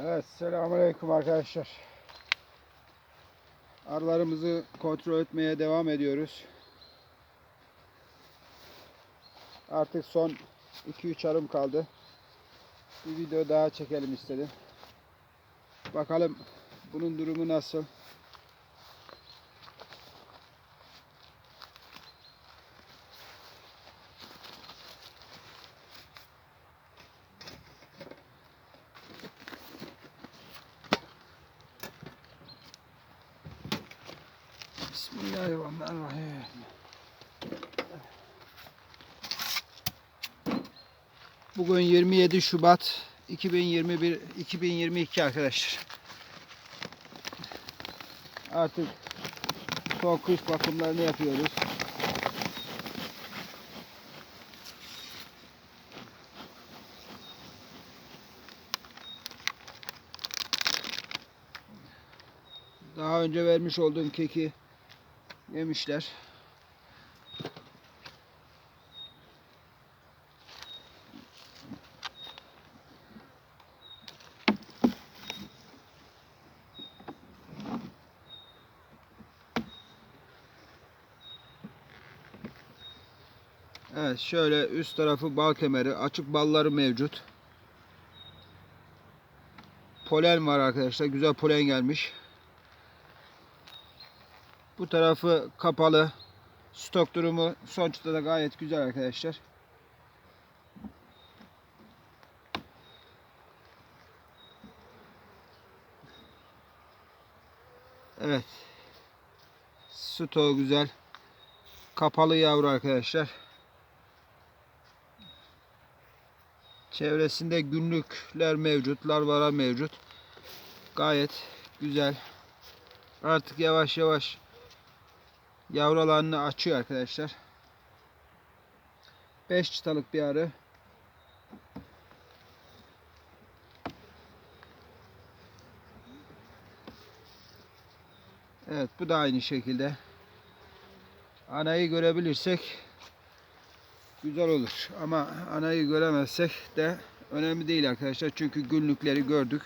Evet, selamünaleyküm arkadaşlar. Arılarımızı kontrol etmeye devam ediyoruz. Artık son 2-3 arım kaldı. Bir video daha çekelim istedim. Bakalım bunun durumu nasıl? Bismillahirrahmanirrahim. Bugün 27 Şubat 2021 2022 arkadaşlar. Artık son kış bakımlarını yapıyoruz. Daha önce vermiş olduğum keki yemişler. Evet şöyle üst tarafı bal kemeri, açık balları mevcut. Polen var arkadaşlar. Güzel polen gelmiş. Bu tarafı kapalı. Stok durumu sonuçta da gayet güzel arkadaşlar. Evet. Stoğu güzel. Kapalı yavru arkadaşlar. Çevresinde günlükler mevcut, larvalar mevcut. Gayet güzel. Artık yavaş yavaş yavrularını açıyor arkadaşlar. 5 çıtalık bir arı. Evet bu da aynı şekilde. Anayı görebilirsek güzel olur. Ama anayı göremezsek de önemli değil arkadaşlar. Çünkü günlükleri gördük.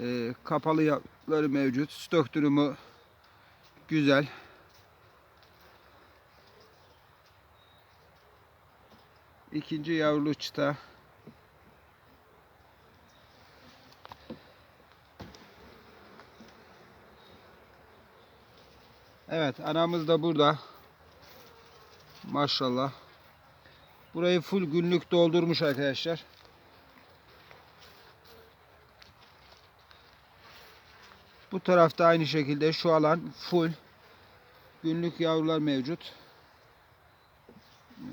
Ee, kapalı yapıları mevcut. Stok durumu güzel. İkinci yavrulu çıta. Evet anamız da burada. Maşallah. Burayı full günlük doldurmuş arkadaşlar. Bu tarafta aynı şekilde şu alan full günlük yavrular mevcut. Ee,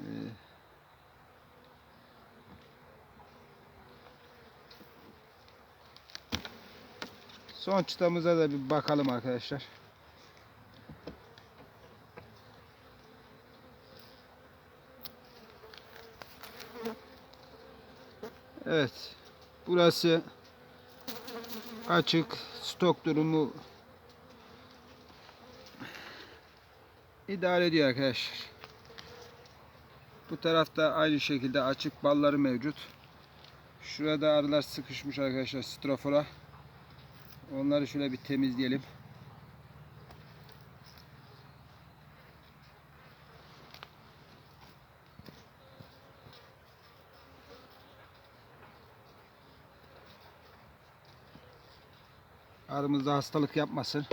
Son çıtamıza da bir bakalım arkadaşlar. Evet. Burası açık. Stok durumu idare ediyor arkadaşlar. Bu tarafta aynı şekilde açık balları mevcut. Şurada arılar sıkışmış arkadaşlar strofora. Onları şöyle bir temizleyelim. Arımızda hastalık yapmasın.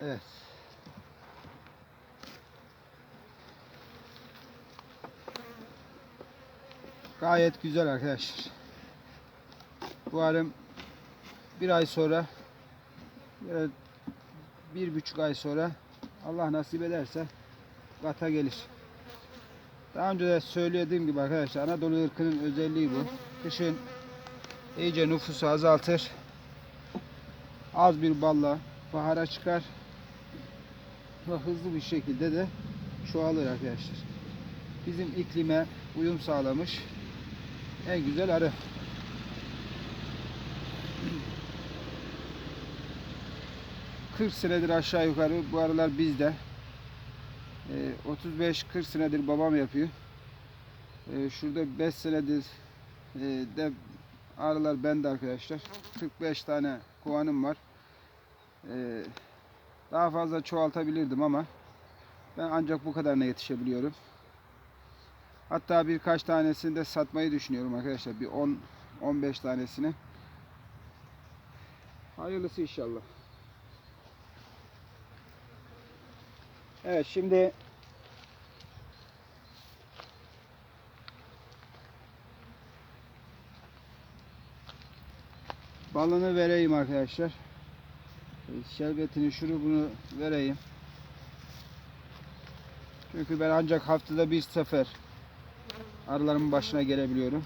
Evet. Gayet güzel arkadaşlar. Bu arım bir ay sonra böyle bir buçuk ay sonra Allah nasip ederse kata gelir. Daha önce de söylediğim gibi arkadaşlar Anadolu ırkının özelliği bu. Kışın iyice nüfusu azaltır. Az bir balla bahara çıkar ve hızlı bir şekilde de çoğalır arkadaşlar. Bizim iklime uyum sağlamış en güzel arı. ...40 senedir aşağı yukarı bu aralar bizde. Ee, 35-40 senedir babam yapıyor. Ee, şurada 5 senedir e, de arılar bende arkadaşlar. 45 tane kovanım var. Ee, daha fazla çoğaltabilirdim ama ben ancak bu kadarına yetişebiliyorum. Hatta birkaç tanesini de satmayı düşünüyorum arkadaşlar. Bir 10 15 tanesini. Hayırlısı inşallah. Evet şimdi balını vereyim arkadaşlar. Şerbetini, şurubunu vereyim. Çünkü ben ancak haftada bir sefer arılarımın başına gelebiliyorum.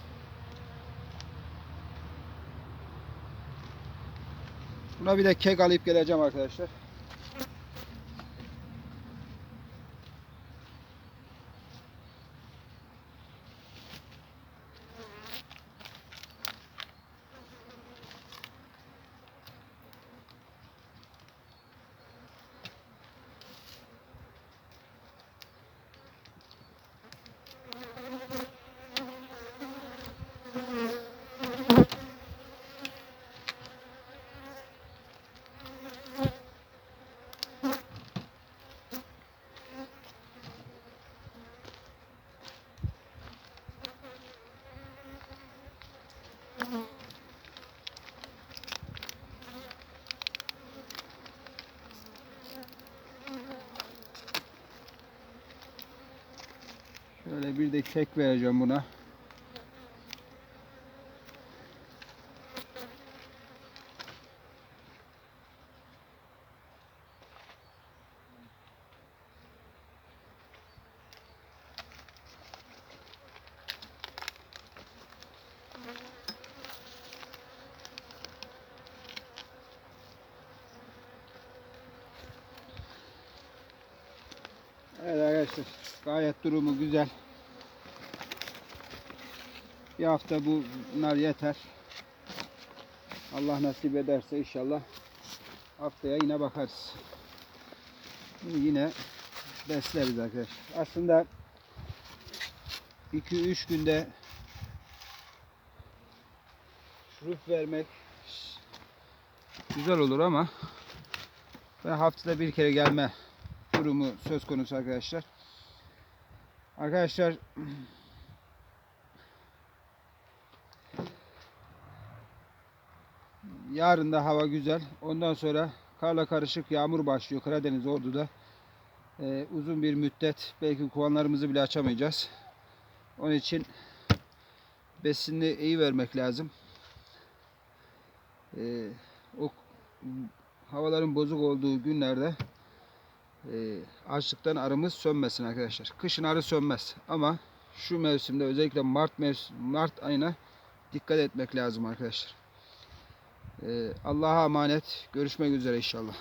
Buna bir de kek alıp geleceğim arkadaşlar. Şöyle bir de kek vereceğim buna. Evet arkadaşlar gayet durumu güzel. Bir hafta bunlar yeter. Allah nasip ederse inşallah haftaya yine bakarız. Bunu yine besleriz arkadaşlar. Aslında 2-3 günde şurup vermek güzel olur ama ben haftada bir kere gelme durumu söz konusu arkadaşlar. Arkadaşlar yarın da hava güzel. Ondan sonra karla karışık yağmur başlıyor Karadeniz Ordu'da. Ee, uzun bir müddet belki kovanlarımızı bile açamayacağız. Onun için besinini iyi vermek lazım. Ee, o havaların bozuk olduğu günlerde e, açlıktan arımız sönmesin arkadaşlar. Kışın arı sönmez ama şu mevsimde özellikle Mart mevsim, Mart ayına dikkat etmek lazım arkadaşlar. Ee, Allah'a emanet. Görüşmek üzere inşallah.